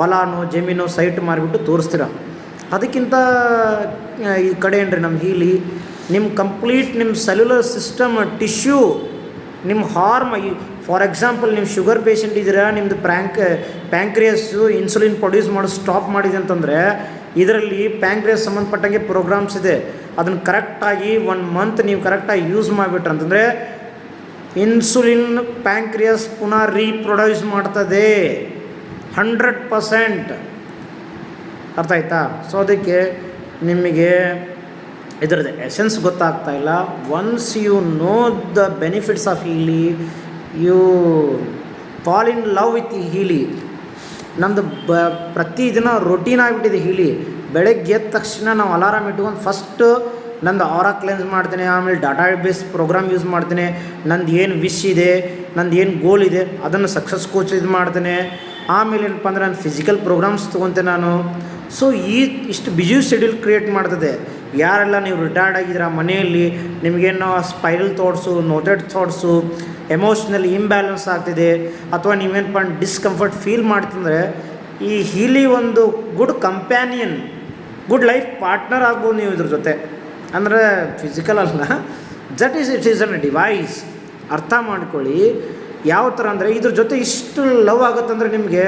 ಹೊಲನೋ, ಜಮೀನೋ site ಮಾರಿಬಿಟ್ಟು ತೋರಿಸ್ತೀರ. ಅದಕ್ಕಿಂತ ಈ ಕಡೆ ಏನ್ರಿ ನಮ್ಮ ಹೀಲಿ ನಿಮ್ಮ ಕಂಪ್ಲೀಟ್ ನಿಮ್ಮ ಸೆಲ್ಯುಲರ್ ಸಿಸ್ಟಮ್ ಟಿಶ್ಯೂ ನಿಮ್ಮ ಹಾರ್ಮ್ ಫಾರ್ ಎಕ್ಸಾಂಪಲ್ ನೀವು ಶುಗರ್ ಪೇಷಂಟ್ ಇದ್ದೀರಾ ನಿಮ್ಮದು ಪ್ರ್ಯಾಂಕ್ ಪ್ಯಾಂಕ್ರಿಯಸ್ಸು ಇನ್ಸುಲಿನ್ ಪ್ರೊಡ್ಯೂಸ್ ಮಾಡೋದು ಸ್ಟಾಪ್ ಮಾಡಿದೆ ಅಂತಂದರೆ, ಇದರಲ್ಲಿ ಪ್ಯಾಂಕ್ರಿಯಸ್ ಸಂಬಂಧಪಟ್ಟಂಗೆ ಪ್ರೋಗ್ರಾಮ್ಸ್ ಇದೆ. ಅದನ್ನು ಕರೆಕ್ಟಾಗಿ ಒನ್ ಮಂತ್ ನೀವು ಕರೆಕ್ಟಾಗಿ ಯೂಸ್ ಮಾಡಿಬಿಟ್ರೆ ಅಂತಂದರೆ ಇನ್ಸುಲಿನ್ ಪ್ಯಾಂಕ್ರಿಯಸ್ ಪುನಃ ರೀಪ್ರೊಡ್ಯೂಸ್ ಮಾಡ್ತದೆ. Hundred percent. ಅರ್ಥ ಆಯ್ತಾ? ಸೊ ಅದಕ್ಕೆ ನಿಮಗೆ ಇದರದ್ದು ಎಸೆನ್ಸ್ ಗೊತ್ತಾಗ್ತಾ ಇಲ್ಲ. Once you know the benefits of Healy you fall in love with Healy ನಮ್ಮದು ಬ, ಪ್ರತಿದಿನ ರೊಟೀನ್ ಆಗಿಬಿಟ್ಟಿದೆ ಹೀಲಿ ಬೆಳಗ್ಗೆ ಎದ್ದ ತಕ್ಷಣ ನಾವು ಅಲಾರಾಮ್ ಇಟ್ಕೊಂಡು ಫಸ್ಟು ನಂದು ಆರಾ ಕ್ಲೆನ್ಸ್ ಮಾಡ್ತೀನಿ, ಆಮೇಲೆ ಡಾಟಾ ಬೇಸ್ ಪ್ರೋಗ್ರಾಮ್ ಯೂಸ್ ಮಾಡ್ತೀನಿ. ನಂದು ಏನು ವಿಶ್ ಇದೆ, ನಂದು ಏನು ಗೋಲ್ ಇದೆ, ಅದನ್ನು ಸಕ್ಸಸ್ ಕೋಚ್ ಇದು ಮಾಡ್ತೇನೆ. ಆಮೇಲೆ ಏನಪ್ಪ ಅಂದರೆ ನಾನು ಫಿಸಿಕಲ್ ಪ್ರೋಗ್ರಾಮ್ಸ್ ತೊಗೊತೆ ನಾನು. ಸೊ ಈ ಇಷ್ಟು ಬಿಜಿ ಶೆಡ್ಯೂಲ್ ಕ್ರಿಯೇಟ್ ಮಾಡ್ತದೆ. ಯಾರೆಲ್ಲ ನೀವು ರಿಟೈರ್ಡ್ ಆಗಿದ್ದೀರಾ, ಮನೆಯಲ್ಲಿ ನಿಮಗೇನೋ spiral thoughts noted thoughts emotional imbalance ಆಗ್ತಿದೆ, ಅಥವಾ ನೀವೇನಪ್ಪ ಡಿಸ್ಕಂಫರ್ಟ್ ಫೀಲ್ ಮಾಡ್ತಂದರೆ, ಈ ಹೀಲಿ ಒಂದು good companion good life partner ಆಗ್ಬೋದು ನೀವು ಇದ್ರ ಜೊತೆ. ಅಂದರೆ ಫಿಸಿಕಲ್ ಅಲ್ಲ. That is it is an device ಅರ್ಥ ಮಾಡ್ಕೊಳ್ಳಿ. ಯಾವ ಥರ ಅಂದರೆ ಇದ್ರ ಜೊತೆ ಇಷ್ಟು ಲವ್ ಆಗುತ್ತಂದ್ರೆ ನಿಮಗೆ